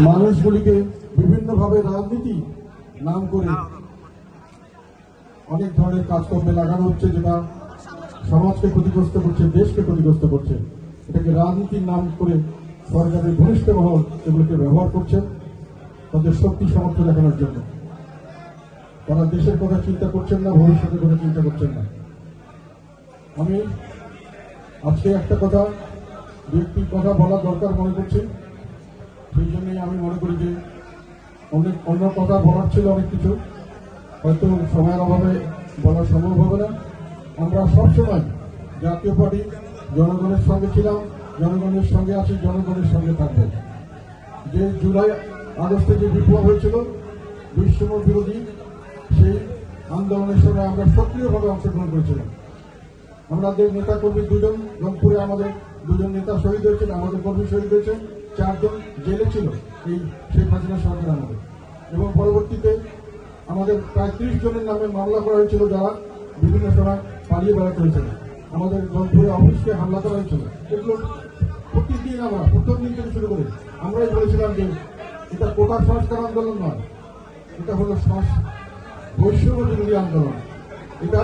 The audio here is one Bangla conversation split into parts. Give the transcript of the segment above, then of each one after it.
মানুষগুলিকে বিভিন্নভাবে রাজনীতি নাম করে অনেক ধরনের কাজকর্মে লাগানো হচ্ছে যেটা সমাজকে ক্ষতিগ্রস্ত করছে, দেশকে ক্ষতিগ্রস্ত করছে। এটাকে রাজনীতির নাম করে সরকারের ঘনিষ্ঠ মহল এগুলোকে ব্যবহার করছে, তাদের শক্তি সামর্থ্য দেখানোর জন্য। তারা দেশের কথা চিন্তা করছেন না, ভবিষ্যতের কথা চিন্তা করছেন না। আমি আজকে একটা কথা একটি কথা বলা দরকার মনে করছি। সেই জন্যই আমি মনে করি যে অনেক অন্য কথা বলার ছিল অনেক কিছু। হয়তো সময়ের অভাবে বলা সম্ভব হবে না। আমরা সবসময় জাতীয় পার্টি, জনগণের সঙ্গে ছিলাম, জনগণের সঙ্গে আছি, জনগণের সঙ্গে থাকবে। যে জুলাই আগস্টে যে বিপ্লব হয়েছিল, বৈষম্য বিরোধী সেই আন্দোলনের সঙ্গে আমরা সক্রিয়ভাবে অংশগ্রহণ করেছিলাম। আমাদের নেতা কর্মী দুজন, রংপুরে আমাদের দুজন নেতা শহীদ হয়েছেন, আমাদের কর্মী শহীদ হয়েছেন, চারজন জেলে ছিল এই শেখ হাসিনা সরকার আমাদের। এবং পরবর্তীতে আমাদের প্রায় ত্রিশ জনের নামে মামলা করা হয়েছিল যারা বিভিন্ন সময় পালিয়ে বেড়াতে হয়েছিল। আমাদের রংপুরে অফিসকে হামলা করা হয়েছিল। এগুলো প্রতিদিন আমরা প্রথম দিন থেকে শুরু করে আমরাই বলেছিলাম যে এটা কোটা সংস্কার আন্দোলন নয়, এটা হলো বৈষম্য বিরোধী আন্দোলন। এটা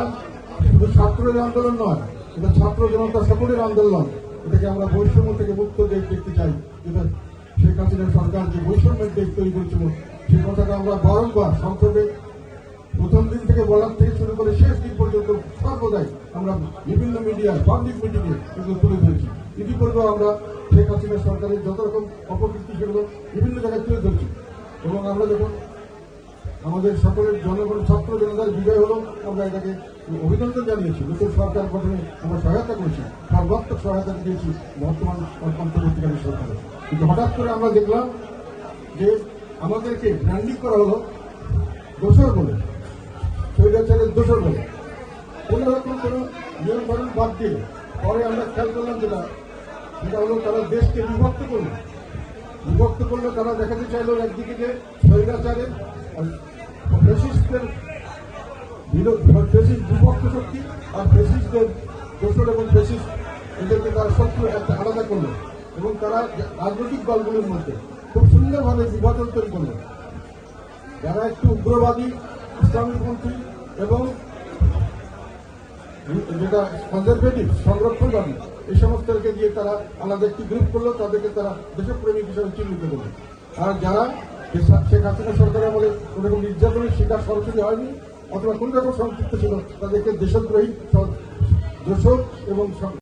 শুধু ছাত্রদের আন্দোলন নয়, এটা ছাত্র জনতা সকলের আন্দোলন। এটাকে আমরা বৈষম্য থেকে মুক্ত দেশ দেখতে চাই। যেটা শেখ হাসিনা সরকার যে বৈষম্যের দেশ তৈরি করেছিল সেই কথাটা আমরা বারংবার সংসদে প্রথম দিন থেকে বলার থেকে শুরু করে শেষ দিন পর্যন্ত সর্বদাই আমরা বিভিন্ন মিডিয়া পাবলিক মিটিংয়ে এগুলো তুলে ধরেছি। ইতিপূর্বেও আমরা শেখ হাসিনা সরকারের যত রকম অপকীর্তি সেগুলো বিভিন্ন জায়গায় তুলে ধরছি। এবং আমরা যখন আমাদের সকলের জনগণ, ছাত্র জনতার বিজয় হলো, আমরা এটাকে অভিনন্দন জানিয়েছি। নতুন সরকার গঠনে আমরা সহায়তা করেছি। সর্বাত্মক সহায়তা দিয়েছি বর্তমান অন্তর্বর্তীকালীন সরকারে। কিন্তু হঠাৎ করে আমরা দেখলাম যে আমাদেরকে ব্র্যান্ডিং করা হলো দোষর বলে, স্বৈরাচারের দোষর বলে। কোনো রকম কোনো কানুন বাদ দিয়ে পরে আমরা খেয়াল করলাম যেটা, সেটা হলো তারা দেশকে বিভক্ত করল। বিভক্ত করলে তারা দেখাতে চাইলো একদিকে যে স্বৈরাচারের আর ফেসিস্টদের বিরোধ ফেসিস্ট বিভক্ত শক্তি আর ফেসিস্টদের দোষর এবং ফেসিস্ট এদেরকে তারা শত্রু একটা আলাদা করল এবং তারা রাজনৈতিক দলগুলোর মধ্যে খুব সুন্দরভাবে বিভাজন তৈরি করল। যারা একটু উগ্রবাদী ইসলামীপন্থী এবং যেটা কনজারভেটিভ সংরক্ষণবাদী, এই সমস্তকে দিয়ে তারা আলাদা একটি গ্রুপ করল, তাদেরকে তারা দেশপ্রেমিক হিসাবে চিহ্নিত করল। আর যারা শেখ হাসিনা সরকার আমলে কোনো রকম নির্যাতনের শিকার সরাসরি হয়নি অথবা কোন রকম সংযুক্ত ছিল, তাদেরকে দেশদ্রোহী দোষক এবং